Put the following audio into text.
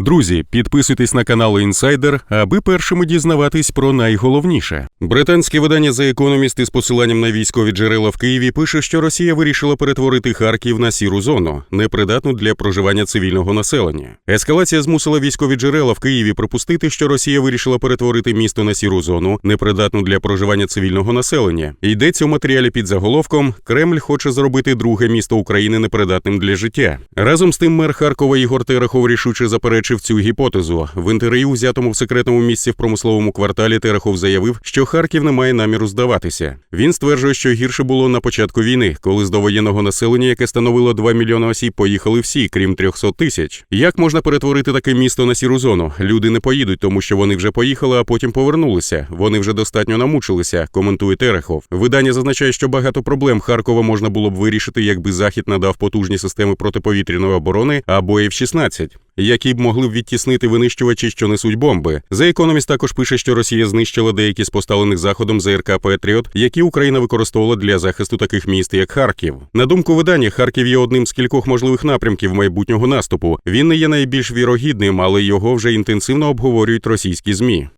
Друзі, підписуйтесь на канал Інсайдер, аби першими дізнаватись про найголовніше. Британське видання The Economist із посиланням на військові джерела в Києві пише, що Росія вирішила перетворити Харків на сіру зону, непридатну для проживання цивільного населення. Ескалація змусила військові джерела в Києві припустити, що Росія вирішила перетворити місто на сіру зону, непридатну для проживання цивільного населення. Йдеться у матеріалі під заголовком Кремль хоче зробити друге місто України непридатним для життя. Разом з тим, мер Харкова Ігор Терехов рішуче заперечив цю гіпотезу. В інтерв'ю, взятому в секретному місці в промисловому кварталі, Терехов заявив, що Харків не має наміру здаватися. Він стверджує, що гірше було на початку війни, коли з довоєнного населення, яке становило 2 мільйони осіб, поїхали всі, крім 300 тисяч. Як можна перетворити таке місто на сіру зону? Люди не поїдуть, тому що вони вже поїхали, а потім повернулися. Вони вже достатньо намучилися. Коментує Терехов. Видання зазначає, що багато проблем Харкова можна було б вирішити, якби захід надав потужні системи протиповітряної оборони або F-16 які б могли б відтіснити винищувачі, що несуть бомби. The Economist також пише, що Росія знищила деякі з поставлених заходом ЗРК Петріот, які Україна використовувала для захисту таких міст, як Харків. На думку видання, Харків є одним з кількох можливих напрямків майбутнього наступу. Він не є найбільш вірогідним, але його вже інтенсивно обговорюють російські змі.